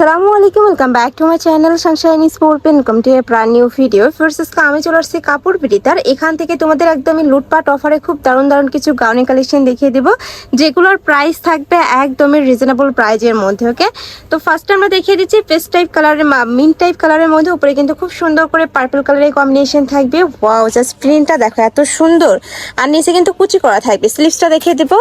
আসসালামু আলাইকুম welcome back to my channel sunshine sport welcome to a brand new video first আমি চলে আসছি কাপড় পিটিতার এখান থেকে তোমাদের একদমই লুটপাট অফারে খুব দারুণ দারুণ কিছু গাউনি কালেকশন দেখিয়ে দিব, যেগুলোর প্রাইস থাকবে একদমই রিজনেবল প্রাইজের মধ্যে ওকে তো ফার্স্ট আমরা দেখিয়ে দিচ্ছি পেস্ট টাইপ কালারের মিন টাইপ কালারের মধ্যে, উপরে কিন্তু খুব সুন্দর করে পার্পল কালারের কম্বিনেশন থাকবে। ওয়াও জাস্ট প্রিন্টটা দেখো, এত সুন্দর। আর নিচে কিন্তু কুচি করা থাকবে। স্লিভসটা দেখিয়ে দেবো।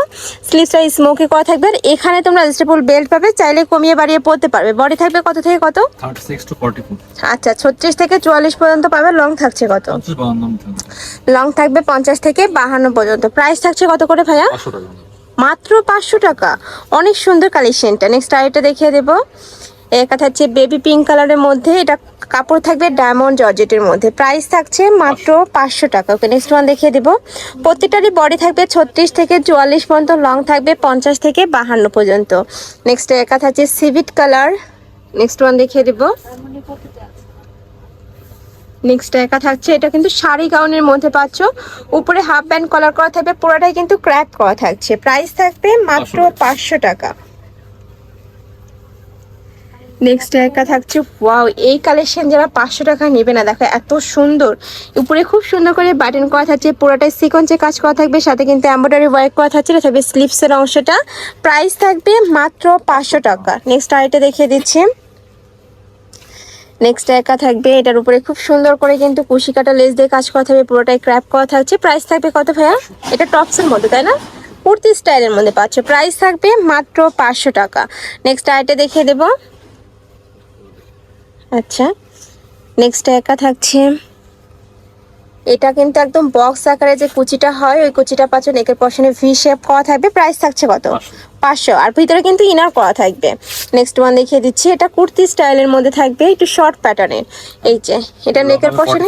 স্লিভসটা স্মোকি করা থাকবে। আর এখানে তোমরা অ্যাডজাস্টেবল বেল্ট পাবে, চাইলে কমিয়ে বাড়িয়ে পড়তে পারবে। বডি থাকবে কত থেকে কত? Thirty six two forty four আচ্ছা ছত্রিশ থেকে চুয়াল্লিশ পর্যন্ত পাবে লং থাকছে কত? লং থাকবে। পঞ্চাশ থেকে বাহান্ন পর্যন্ত। প্রাইস থাকছে কত করে ভাইয়া? পাঁচশো টাকা। মাত্র পাঁচশো টাকা। অনেক সুন্দর কালেকশনটা নেক্সট আরেকটা দেখিয়ে দেবো। একটা থাকছে বেবি পিঙ্ক কালারের মধ্যে। এটা কাপড় থাকবে ডায়মন্ড জর্জেটের মধ্যে। প্রাইস থাকছে মাত্র পাঁচশো। টাকা। ওকে নেক্সট ওয়ান দেখিয়ে দেবো। প্রত্যেকটারই বডি থাকবে ছত্রিশ থেকে চুয়াল্লিশ পর্যন্ত। লং থাকবে পঞ্চাশ থেকে বাহান্ন পর্যন্ত। নেক্সট একা থাকছে সিভিট কালার নেক্সট ওয়ান দেখিয়ে দিব। নেক্সট একা থাকছে এটা কিন্তু শাড়ি গাউনের মধ্যে পাচ্ছ। উপরে হাফ প্যান্ট কলার করা থাকবে পুরোটাই কিন্তু ক্র্যাপ করা থাকছে। প্রাইস থাকবে মাত্র পাঁচশো টাকা। নেক্সট একা থাকছে। ওয়াও এই কালেকশন যারা পাঁচশো টাকা নেবে না, দেখো এত সুন্দর। উপরে খুব সুন্দর করে বাটন করা থাকছে পুরোটাই সিকোয়েন্সে কাজ করা থাকবে, সাথে কিন্তু এমব্রয়ডারি ওয়ার্ক করা থাকছে এটা থাকবে স্লিপসের অংশটা। প্রাইস থাকবে মাত্র পাঁচশো টাকা। নেক্সট আরেকটা দেখিয়ে দিচ্ছি। নেক্সট একা থাকবে, এটার উপরে খুব সুন্দর করে কিন্তু কুশি কাটা লেস দিয়ে কাজ করা থাকবে, পুরোটাই ক্র্যাপ করা থাকছে। প্রাইস থাকবে কত ভাইয়া? এটা টপসের মধ্যে, তাই না? কুর্তি স্টাইলের মধ্যে পাচ্ছ। প্রাইস থাকবে মাত্র পাঁচশো টাকা। নেক্সট আইটা দেখিয়ে দেবো। আচ্ছা নেক্সট একা থাকছে। এটা কিন্তু একদম বক্স আকারে যে কুচিটা হয় ওই কুচিটা পাচ্ছ নেকের পশনে ভি শেপ করা থাকবে প্রাইস থাকছে কত? পাঁচশো। আর ভিতরে কিন্তু ইনার করা থাকবে। নেক্সট ওয়ান দেখিয়ে দিচ্ছি এটা কুর্তি স্টাইলের মধ্যে থাকবে একটু শর্ট প্যাটার্নের এই যে এটা নেকের পশনে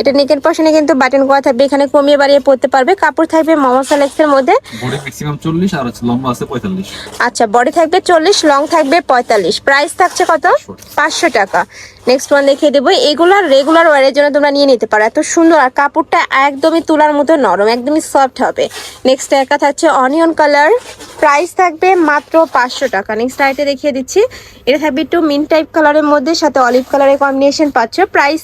এটা নেকের পশনে কিন্তু বাটন করা থাকবে এখানে কমিয়ে বাড়িয়ে পড়তে পারবে। কাপড় থাকবে মামা সালেক্সের মধ্যে। বডি ম্যাক্সিমাম চল্লিশ আর হচ্ছে লম্বা আছে পঁয়তাল্লিশ। আচ্ছা বডি থাকবে চল্লিশ লং থাকবে পঁয়তাল্লিশ। প্রাইস থাকছে কত? পাঁচশো টাকা। নেক্সট ওয়ান দেখিয়ে দেবো। এগুলার রেগুলার ওয়ারের জন্য তোমরা নিয়ে নিতে পারো। এত সুন্দর আর কাপড়টা একদমই তুলার মতো নরম একদমই সফট হবে। নেক্সট একা থাকছে অনিয়ন কালার প্রাইস থাকবে মাত্র পাঁচশো টাকা। নেক্সট আইটে দেখিয়ে দিচ্ছি। এটা থাকবে একটু মিন টাইপ কালারের মধ্যে সাথে অলিভ কালারের কম্বিনেশন পাচ্ছ। প্রাইস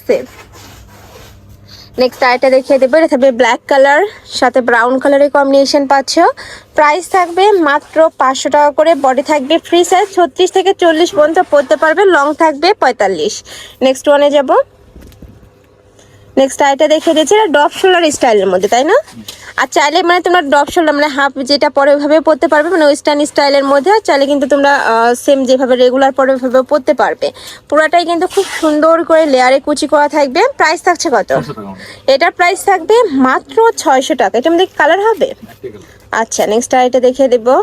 নেক্সট আরেকটা দেখিয়ে দেবো। এটা থাকবে ব্ল্যাক কালার সাথে ব্রাউন কালারের কম্বিনেশন পাচ্ছ। প্রাইস থাকবে মাত্র পাঁচশো টাকা করে বডি থাকবে ফ্রি সাইজ ছত্রিশ থেকে চল্লিশ পর্যন্ত পড়তে পারবে লং থাকবে পঁয়তাল্লিশ। নেক্সট ওয়ানে যাব। নেক্সট আইটা দেখিয়ে দিয়েছি এটা ডপ শোল্ডার স্টাইলের মধ্যে তাই না? আর চাইলে মানে তোমরা ডপ শোল্ডার মানে হাফ যেটা পরে ওইভাবে পরতে পারবে মানে ওয়েস্টার্ন স্টাইলের মধ্যে আর চাইলে কিন্তু তোমরা সেম যেভাবে রেগুলার পরে ওইভাবে পরতে পারবে। পুরাটাই কিন্তু খুব সুন্দর করে লেয়ারে কুচি করা থাকবে। প্রাইস থাকছে কত? এটার প্রাইস থাকবে মাত্র ছয়শো টাকা। এটা আমাদের কালার হবে? আচ্ছা নেক্সট আর এটা দেখিয়ে দেবো।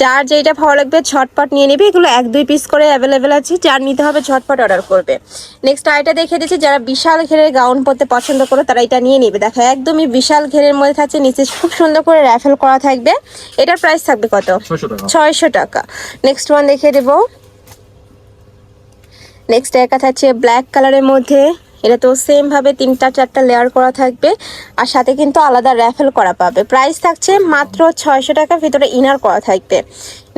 যার যেটা ভালো লাগবে ঝটপট নিয়ে নেবে। এগুলো এক দুই পিস করে অ্যাভেলেবেল আছে। যার নিতে হবে ঝটপট অর্ডার করবে। নেক্সট আইটা দেখে দিচ্ছি। যারা বিশাল ঘেরের গাউন পরতে পছন্দ করে তারা এটা নিয়ে নেবে। দেখো একদমই বিশাল ঘেরের মধ্যে থাকছে। নিচে খুব সুন্দর করে র্যাফেল করা থাকবে। এটার প্রাইস থাকবে কত? ছয়শো টাকা। নেক্সট ওয়ান দেখে দেবো। নেক্সট একা থাকছে ব্ল্যাক কালারের মধ্যে। এটা তো সেমভাবে তিনটা, চারটা লেয়ার করা থাকবে। আর সাথে কিন্তু আলাদা র্যাফেল করা পাবে। প্রাইস থাকছে মাত্র ছয়শো টাকা, ভিতরে ইনার করা থাকবে।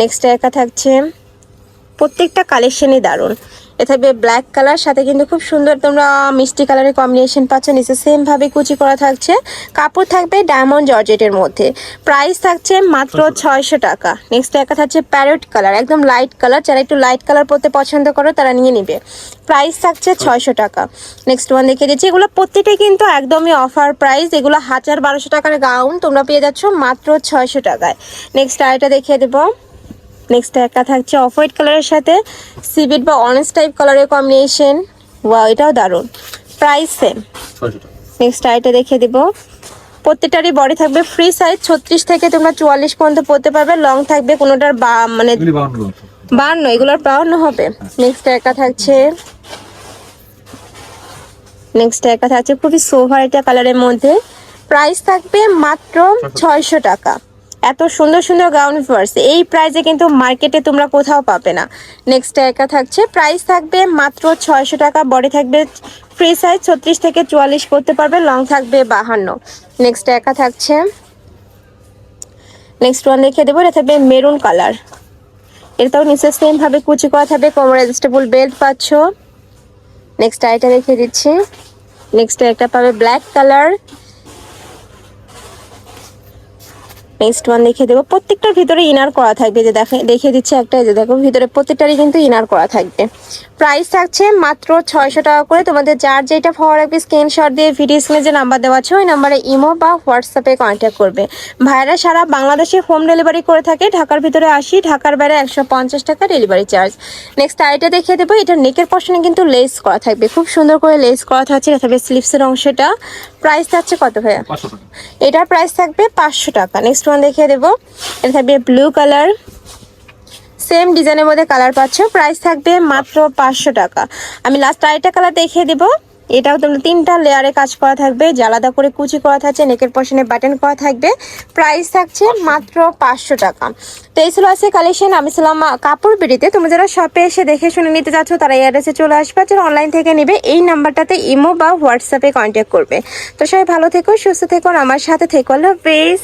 নেক্সট একা থাকছে, প্রত্যেকটা কালেকশনই দারুণ। এ থাকবে ব্ল্যাক কালার সাথে কিন্তু খুব সুন্দর তোমরা মিষ্টি কালারের কম্বিনেশন পাচ্ছ। নিচে সেম ভাবে কুচি করা থাকছে। কাপড় থাকবে ডায়মন্ড জর্জেটের মধ্যে। প্রাইস থাকছে মাত্র ছয়শো টাকা। নেক্সট একা থাকছে প্যারট কালার একদম লাইট কালার যারা একটু লাইট কালার পরতে পছন্দ করো তারা নিয়ে নিবে। প্রাইস থাকছে ছয়শো। টাকা। নেক্সট ওয়ান দেখিয়ে দিচ্ছি। এগুলো প্রত্যেকটাই কিন্তু একদমই অফার প্রাইস এগুলো হাজার বারোশো টাকার গাউন তোমরা পেয়ে যাচ্ছ মাত্র ছয়শো টাকায়। নেক্সট আরেকটা দেখিয়ে দেবো। নেক্সট একটা থাকছে অফ হোয়াইট কালারের সাথে সিবিট বা অরেঞ্জ টাইপ কালারের কম্বিনেশন ওয়াও এটাও দারুণ। প্রাইস সেম নেক্সট আইটা দেখে দিব। প্রত্যেকটারই বডি থাকবে ফ্রি সাইজ ছত্রিশ থেকে তোমরা চুয়াল্লিশ পর্যন্ত পড়তে পারবে লং থাকবে কোনোটার বা মানে বান্ন এগুলোর বাউন্ন হবে। নেক্সট একা থাকছে। নেক্সট একা থাকছে খুবই সোভার এটা কালারের মধ্যে। প্রাইস থাকবে মাত্র ছয়শো টাকা। এত সুন্দর সুন্দর গাউন ফার্স এই প্রাইসে কিন্তু মার্কেটে তোমরা কোথাও পাবে না। নেক্সট একা থাকছে প্রাইস থাকবে মাত্র ছয়শো টাকা বডি থাকবে ফ্রি সাইজ ছত্রিশ থেকে চুয়াল্লিশ করতে পারবে লং থাকবে বাহান্ন। নেক্সট একা থাকছে নেক্সট ওয়ান দেখিয়ে দেবো, এটা থাকবে মেরুন কালার এটাও নিচে সেম ভাবে কুচি করা থাকবে, কোমর অ্যাডজাস্টেবল বেল্ট পাচ্ছ। নেক্সট আইটা দেখিয়ে দিচ্ছি। নেক্সট একটা পাবে ব্ল্যাক কালার নেক্সট ওয়ান দেখিয়ে দেবো। প্রত্যেকটার ভিতরে ইনার করা থাকবে। যে দেখে দেখিয়ে দিচ্ছে একটা যে দেখো ভিতরে প্রত্যেকটারই কিন্তু ইনার করা থাকবে। প্রাইস থাকছে মাত্র ছয়শো টাকা করে। তোমাদের যার যেটা ফর রাখবে স্ক্রিনশট দিয়ে ভিডিও স্ক্রিনে যে নাম্বার দেওয়া আছে ওই নাম্বারে ইমো বা হোয়াটসঅ্যাপে কন্ট্যাক্ট করবে। ভাইরা সারা বাংলাদেশে হোম ডেলিভারি করে থাকে। ঢাকার ভিতরে আসি ঢাকার বাইরে একশো পঞ্চাশ টাকা ডেলিভারি চার্জ নেক্সট আইটা দেখিয়ে দেবো এটা নেকের পশনে কিন্তু লেস করা থাকবে। খুব সুন্দর করে লেস করা থাকছে থাকবে স্লিপসের অংশটা। প্রাইস থাকছে কত ভাইয়া? এটার প্রাইস থাকবে পাঁচশো টাকা। নেক্সট ওয়ান দেখিয়ে দেবো। এটা থাকবে ব্লু কালার সেম ডিজাইনের মধ্যে কালার পাচ্ছ। প্রাইস থাকবে মাত্র পাঁচশো টাকা। আমি লাস্ট আরেকটা কালার দেখিয়ে দেবো। এটাও তোমরা তিনটা লেয়ারে কাজ করা থাকবে। আলাদা করে কুচি করা থাকছে নেকের পশনে বাটন করা থাকবে। প্রাইস থাকছে মাত্র পাঁচশো টাকা। তো এই ছিল আছে কালেকশন আমি ছিলাম কাপড় বিড়িতে। তুমি যারা শপে এসে দেখে শুনে নিতে চাচ্ছ, তারা এই অ্যাড্রেসে চলে আসবে। আর অনলাইন থেকে নেবে, এই নাম্বারটাতে ইমো বা হোয়াটসঅ্যাপে কন্ট্যাক্ট করবে। তো সবাই ভালো থেকো, সুস্থ থেকো আমার সাথে থেকো। আল্লাহ হাফেজ